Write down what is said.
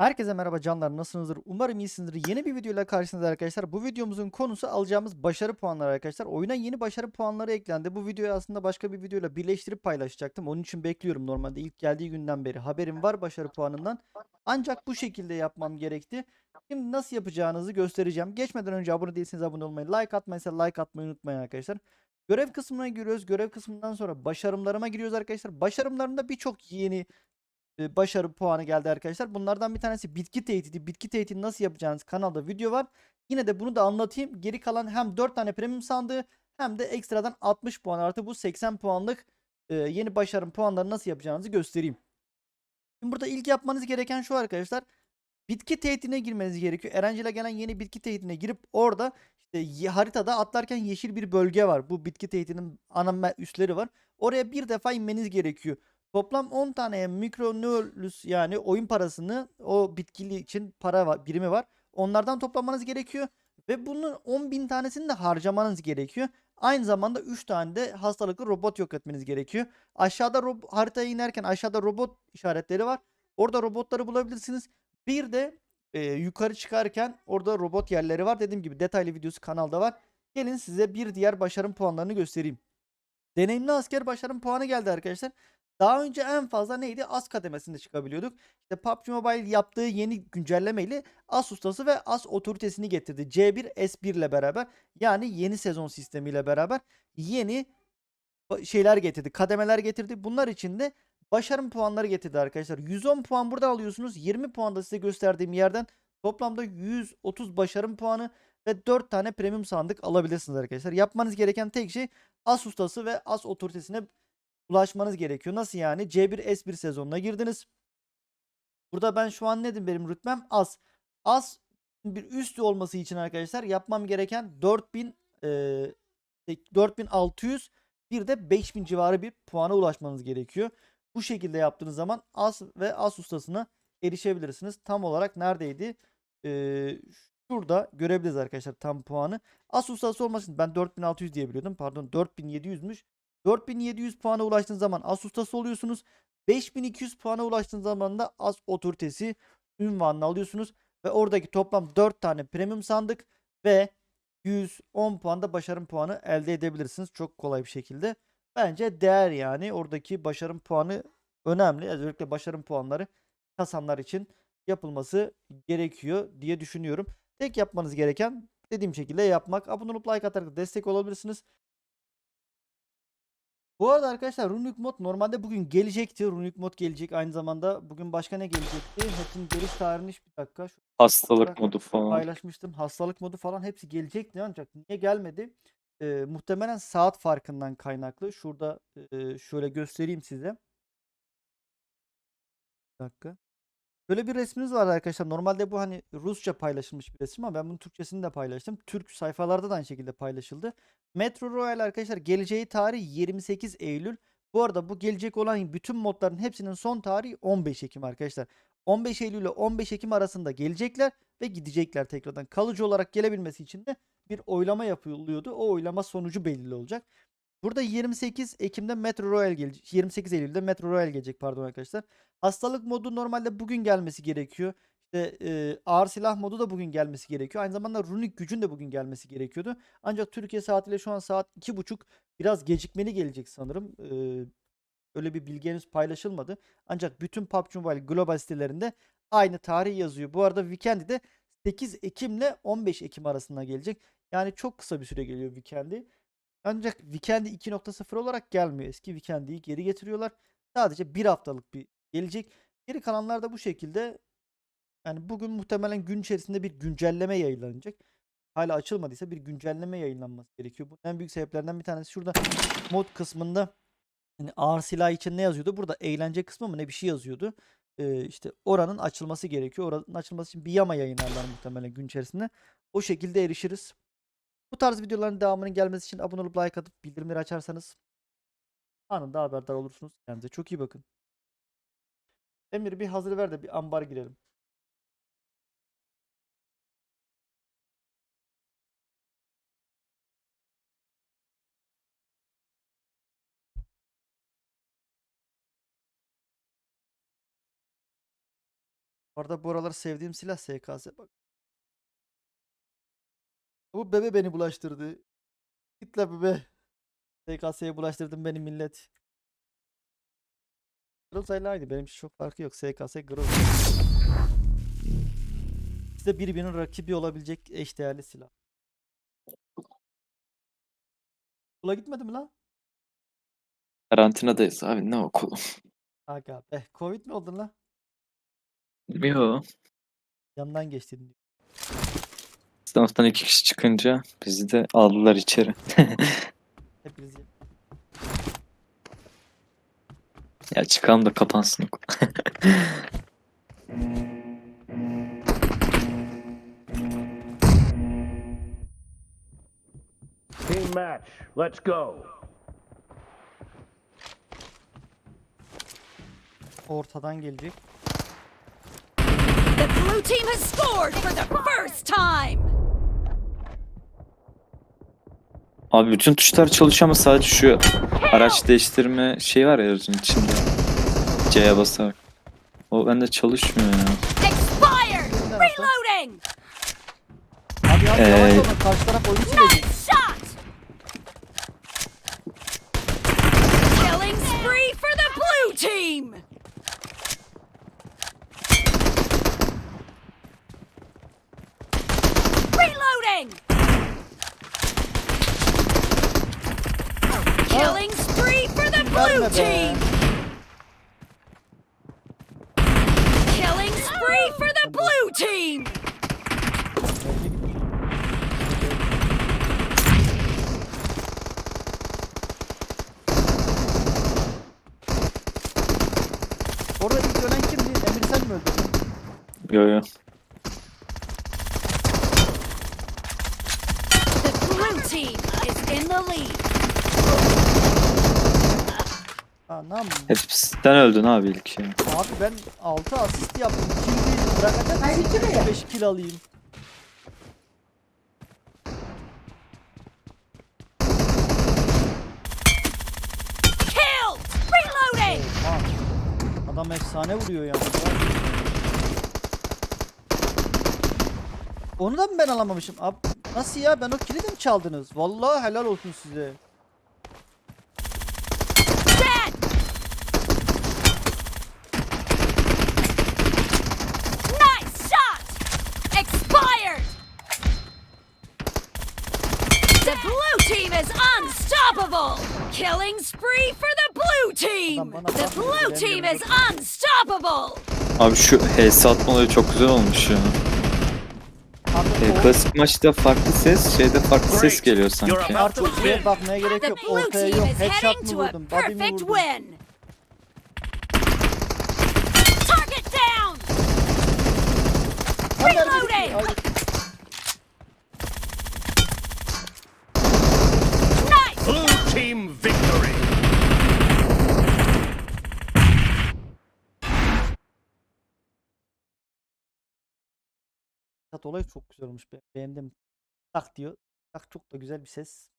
Herkese merhaba canlar nasılsınızdır? Umarım iyisinizdir. Yeni bir videoyla karşınızda arkadaşlar. Bu videomuzun konusu alacağımız başarı puanları arkadaşlar. Oyuna yeni başarı puanları eklendi. Bu videoyu aslında başka bir videoyla birleştirip paylaşacaktım. Onun için bekliyorum normalde ilk geldiği günden beri. Haberim var başarı puanından. Ancak bu şekilde yapmam gerekti. Şimdi nasıl yapacağınızı göstereceğim. Geçmeden önce abone değilseniz abone olmayı, like atmayı ise like atmayı unutmayın arkadaşlar. Görev kısmına giriyoruz. Görev kısmından sonra başarımlarıma giriyoruz arkadaşlar. Başarımlarımda birçok yeni e, başarı puanı geldi arkadaşlar. Bunlardan bir tanesi bitki tehdidi. Bitki tehdidi nasıl yapacağınız kanalda video var. Yine de bunu da anlatayım. Geri kalan hem 4 tane premium sandığı hem de ekstradan 60 puan artı bu 80 puanlık e, yeni başarım puanları nasıl yapacağınızı göstereyim. Şimdi burada ilk yapmanız gereken şu arkadaşlar. Bitki tehdidine girmeniz gerekiyor. Erencil'e gelen yeni bitki tehdidine girip orada işte haritada atlarken yeşil bir bölge var. Bu bitki tehdidinin ana üsleri var. Oraya bir defa inmeniz gerekiyor. Toplam 10 tane mikronolus yani oyun parasını o bitkili için para var, birimi var. Onlardan toplamanız gerekiyor. Ve bunun 10 bin tanesini de harcamanız gerekiyor. Aynı zamanda 3 tane de hastalıklı robot yok etmeniz gerekiyor. Aşağıda haritaya inerken aşağıda robot işaretleri var. Orada robotları bulabilirsiniz. Bir de e, yukarı çıkarken orada robot yerleri var. Dediğim gibi detaylı videosu kanalda var. Gelin size bir diğer başarım puanlarını göstereyim. Deneyimli asker başarım puanı geldi arkadaşlar. Daha önce en fazla neydi? As kademesinde çıkabiliyorduk. İşte PUBG Mobile yaptığı yeni güncellemeyle As ustası ve As otoritesini getirdi. C1 S1 ile beraber yani yeni sezon sistemiyle beraber yeni şeyler getirdi. Kademeler getirdi. Bunlar için de başarım puanları getirdi arkadaşlar. 110 puan burada alıyorsunuz. 20 puan da size gösterdiğim yerden toplamda 130 başarım puanı ve 4 tane premium sandık alabilirsiniz arkadaşlar. Yapmanız gereken tek şey As ustası ve As otoritesine ulaşmanız gerekiyor. Nasıl yani? C1 S1 sezonuna girdiniz. Burada ben şu an nedim benim rütbem? As. As bir üstü olması için arkadaşlar yapmam gereken 4000 e, 4600 bir de 5000 civarı bir puana ulaşmanız gerekiyor. Bu şekilde yaptığınız zaman As ve As ustasına erişebilirsiniz. Tam olarak neredeydi? Ee, şurada görebiliriz arkadaşlar tam puanı. As ustası olmasın ben 4600 diye biliyordum. Pardon 4700'müş. 4700 puana ulaştığınız zaman as ustası oluyorsunuz. 5200 puana ulaştığınız zaman da as otoritesi ünvanını alıyorsunuz. Ve oradaki toplam 4 tane premium sandık ve 110 puanda başarım puanı elde edebilirsiniz. Çok kolay bir şekilde. Bence değer yani. Oradaki başarım puanı önemli. Özellikle başarım puanları kasanlar için yapılması gerekiyor diye düşünüyorum. Tek yapmanız gereken dediğim şekilde yapmak. Abone olup like atarak destek olabilirsiniz. Bu arada arkadaşlar Runic mod normalde bugün gelecekti. Runic mod gelecek. Aynı zamanda bugün başka ne gelecekti? Hepsinin geliş tarihini bir dakika. Şu Hastalık modu falan. paylaşmıştım. Hastalık modu falan hepsi gelecekti ancak niye gelmedi? Ee, muhtemelen saat farkından kaynaklı. Şurada e, şöyle göstereyim size. Bir dakika. Böyle bir resminiz var arkadaşlar. Normalde bu hani Rusça paylaşılmış bir resim ama ben bunun Türkçesini de paylaştım. Türk sayfalarda da aynı şekilde paylaşıldı. Metro Royal arkadaşlar geleceği tarih 28 Eylül. Bu arada bu gelecek olan bütün modların hepsinin son tarihi 15 Ekim arkadaşlar. 15 Eylül ile 15 Ekim arasında gelecekler ve gidecekler tekrardan. Kalıcı olarak gelebilmesi için de bir oylama yapılıyordu. O oylama sonucu belirli olacak. Burada 28 Ekim'de Metro Royal gelecek. 28 Eylül'de Metro Royal gelecek pardon arkadaşlar. Hastalık modu normalde bugün gelmesi gerekiyor. İşte e, ağır silah modu da bugün gelmesi gerekiyor. Aynı zamanda runik gücün de bugün gelmesi gerekiyordu. Ancak Türkiye saatiyle şu an saat 2.30 biraz gecikmeli gelecek sanırım. E, öyle bir bilgi henüz paylaşılmadı. Ancak bütün PUBG Mobile global sitelerinde aynı tarih yazıyor. Bu arada Weekend'i de 8 Ekim ile 15 Ekim arasında gelecek. Yani çok kısa bir süre geliyor Weekend'i. Ancak Weekend'i 2.0 olarak gelmiyor. Eski Weekend'i geri getiriyorlar. Sadece bir haftalık bir gelecek. Geri kalanlar da bu şekilde. Yani bugün muhtemelen gün içerisinde bir güncelleme yayınlanacak. Hala açılmadıysa bir güncelleme yayınlanması gerekiyor. Bunun en büyük sebeplerinden bir tanesi şurada mod kısmında hani ağır silah için ne yazıyordu? Burada eğlence kısmı mı ne bir şey yazıyordu. Ee, işte oranın açılması gerekiyor. Oranın açılması için bir yama yayınlarlar muhtemelen gün içerisinde. O şekilde erişiriz. Bu tarz videoların devamının gelmesi için abone olup like atıp bildirimleri açarsanız anında haberdar olursunuz. Kendinize çok iyi bakın. Emir bir hazır ver de bir ambar girelim. Bu arada bu aralar sevdiğim silah SKS bak. Bu bebe beni bulaştırdı. Git la bebe. SKS'ye bulaştırdın beni millet. Groza'ylaydı. Benim için çok farkı yok. SKS Groza. İşte birbirinin rakibi olabilecek eşdeğerli silah. Okula gitmedi mi lan? Karantinadayız abi ne okulu? Aga be. Covid mi oldun lan? Yo. Yandan geçtin. Sınıftan iki kişi çıkınca bizi de aldılar içeri. Hepiniz ye- Ya çıkalım da kapansın okul. Team match. Let's go. ortadan gelecek. The blue team has scored for the first time! Abi bütün tuşlar çalışıyor ama sadece şu araç değiştirme şey var ya aracın içinde. C'ye basarak. O bende çalışmıyor ya. Expired! Reloading! Ee, yavaş olun. Karşı taraf oyun silecek. Nice shot! Killing spree for the blue team! Killing spree for the blue Verme team! Killing spree for the blue team! Orada ilk ölen kimdi? Emir sen mi öldürdün? Yo yo. Anam. Hep sen öldün abi ilk ya. Abi ben 6 asist yaptım. Kill değil. Bırakacak mısın? 5 kill alayım. Killed! Reloading! Adam efsane vuruyor yani. Onu da mı ben alamamışım? Abi, nasıl ya? Ben o kili de mi çaldınız? Vallahi helal olsun size. Dead! Nice shot! Expired! The blue team is unstoppable! Killing spree for the blue team! The blue team is unstoppable! Abi şu HS atma olayı çok güzel olmuş ya. E, klasik maçta farklı ses, şeyde farklı ses geliyor sanki. artık win. bakmaya gerek The yok. blue Ortaya team yok. is Headshot heading mı to a vurdum? Body mi perfect vurdum? win! Target down! Reloading! Headshot olayı çok güzel olmuş. Be- Beğendim. Tak diyor. Tak çok da güzel bir ses.